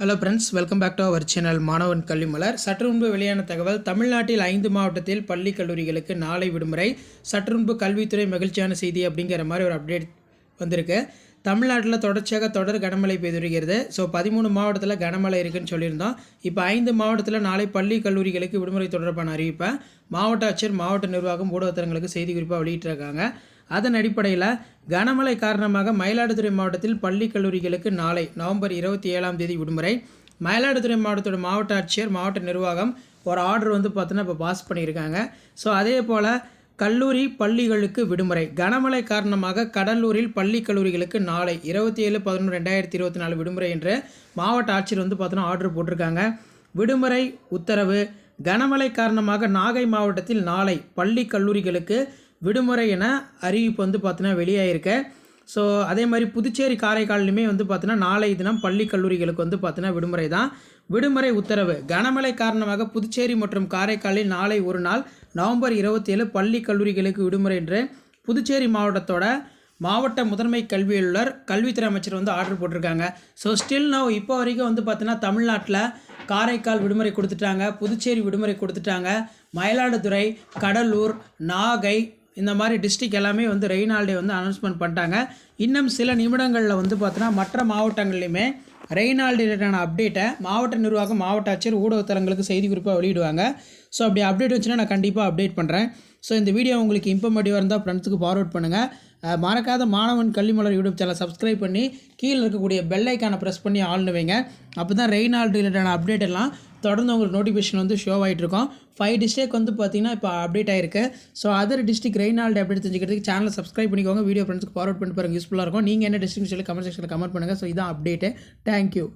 Hello friends welcome back to our channel Manavan Kalvi Malar சற்று முன்பு வெளியான தகவல் தமிழ்நாட்டில் ஐந்து மாவட்டத்தில் பள்ளி கல்லூரிகளுக்கு நாளை விடுமுறை. சற்று முன்பு கல்வித்துறை மகிழ்ச்சியான செய்தி அப்படிங்கிற மாதிரி ஒரு அப்டேட் வந்திருக்கு. தமிழ்நாட்டில் தொடர்ச்சியாக தொடர் கனமழை பெய்து வருகிறது ஸோ பதிமூணு மாவட்டத்தில் கனமழை இருக்குன்னு சொல்லியிருந்தோம். இப்போ ஐந்து மாவட்டத்தில் நாளை பள்ளி கல்லூரிகளுக்கு விடுமுறை தொடர்பான அறிவிப்பை மாவட்ட ஆட்சியர் மாவட்ட நிர்வாகம் ஊடகத்தினங்களுக்கு செய்தி குறிப்பாக வெளியிட்டிருக்காங்க. அதன் அடிப்படையில் கனமழை காரணமாக மயிலாடுதுறை மாவட்டத்தில் பள்ளி கல்லூரிகளுக்கு நாளை நவம்பர் இருபத்தி ஏழாம் தேதி விடுமுறை. மயிலாடுதுறை மாவட்டத்தோட மாவட்ட ஆட்சியர் மாவட்ட நிர்வாகம் ஒரு ஆர்டர் வந்து பார்த்தோன்னா இப்போ பாஸ் பண்ணியிருக்காங்க. ஸோ அதே போல் கல்லூரி பள்ளிகளுக்கு விடுமுறை. கனமழை காரணமாக கடலூரில் பள்ளி கல்லூரிகளுக்கு நாளை இருபத்தி ஏழு பதினொன்று ரெண்டாயிரத்தி இருபத்தி நாலு விடுமுறை என்று மாவட்ட ஆட்சியர் வந்து பார்த்தோன்னா ஆர்டர் போட்டிருக்காங்க. விடுமுறை உத்தரவு. கனமழை காரணமாக நாகை மாவட்டத்தில் நாளை பள்ளி கல்லூரிகளுக்கு விடுமுறை என அறிவிப்பு வந்து பார்த்தோன்னா வெளியாயிருக்கு. ஸோ அதே மாதிரி புதுச்சேரி காரைக்கால்லையுமே வந்து பார்த்தீங்கன்னா நாளை தினம் பள்ளி கல்லூரிகளுக்கு வந்து பார்த்தீங்கன்னா விடுமுறை தான். விடுமுறை உத்தரவு. கனமழை காரணமாக புதுச்சேரி மற்றும் காரைக்காலில் நாளை ஒரு நாள் நவம்பர் இருபத்தேழு பள்ளி கல்லூரிகளுக்கு விடுமுறை என்று புதுச்சேரி மாவட்டத்தோட மாவட்ட முதன்மை கல்வி அலுவலர் கல்வித்துறை அமைச்சர் வந்து ஆர்டர் போட்டிருக்காங்க. ஸோ ஸ்டில் நோ இப்போ வரைக்கும் வந்து பார்த்தீங்கன்னா தமிழ்நாட்டில் காரைக்கால் விடுமுறை கொடுத்துட்டாங்க புதுச்சேரி விடுமுறை கொடுத்துட்டாங்க. மயிலாடுதுறை கடலூர் நாகை இந்த மாதிரி டிஸ்ட்ரிக் எல்லாமே வந்து ரெயின் ஹாலிடே வந்து அனௌன்ஸ்மெண்ட் பண்ணிட்டாங்க. இன்னும் சில நிமிடங்களில் வந்து பார்த்தோன்னா மற்ற மாவட்டங்கள்லையுமே ரெயின் ஹாலிடே ரிலேட்டான அப்டேட்டை மாவட்ட நிர்வாகம் மாவட்ட ஆட்சியர் ஊடகத்தலங்களுக்கு செய்தி குறிப்பாக வெளியிடுவாங்க. ஸோ அப்படி அப்டேட் வச்சுன்னா நான் கண்டிப்பாக அப்டேட் பண்ணுறேன் ஸோ இந்த வீடியோ உங்களுக்கு இன்ஃபர்மேட்டிவாக இருந்தால் ஃப்ரெண்ட்ஸுக்கு ஃபார்வர்ட் பண்ணுங்கள் மறக்காத மாணவன் கல்விமலர் யூடியூப் சேனல் சப்ஸ்கிரைப் பண்ணி கீழே இருக்கக்கூடிய பெல் ஐக்கானை ப்ரெஸ் பண்ணி ஆள்னு வைங்க. அப்போ தான் ரெயின் ஹாலிடே ரிலேட்டான அப்டேட் எல்லாம் தொடர்ந்து உங்களுக்கு நோட்டிஃபிகேஷன் வந்து ஷோ ஆகிட்டு இருக்கும். ஃபைவ் டிஸ்ட்ரிக் வந்து பார்த்தீங்கன்னா இப்போ அப்டேட் ஆயிருக்கு. So other district rain update தெரிஞ்சுக்கிறதுக்கு சேனலை சப்ஸ்கிரைப் பண்ணிக்கோங்க. வீடியோ ஃப்ரெண்ட்ஸ்க்கு ஃபார்வர்ட் பண்ணி பாருங்கள் யூஸ்ஃபுல்லாக இருக்கும். நீங்கள் என்ன டிஸ்ட்ரிக் சொல்லி கமெண்ட் செக்ஷனில் கமெண்ட் பண்ணுங்கள் ஸோ இதான் அப்டேட்டு தேங்க்யூ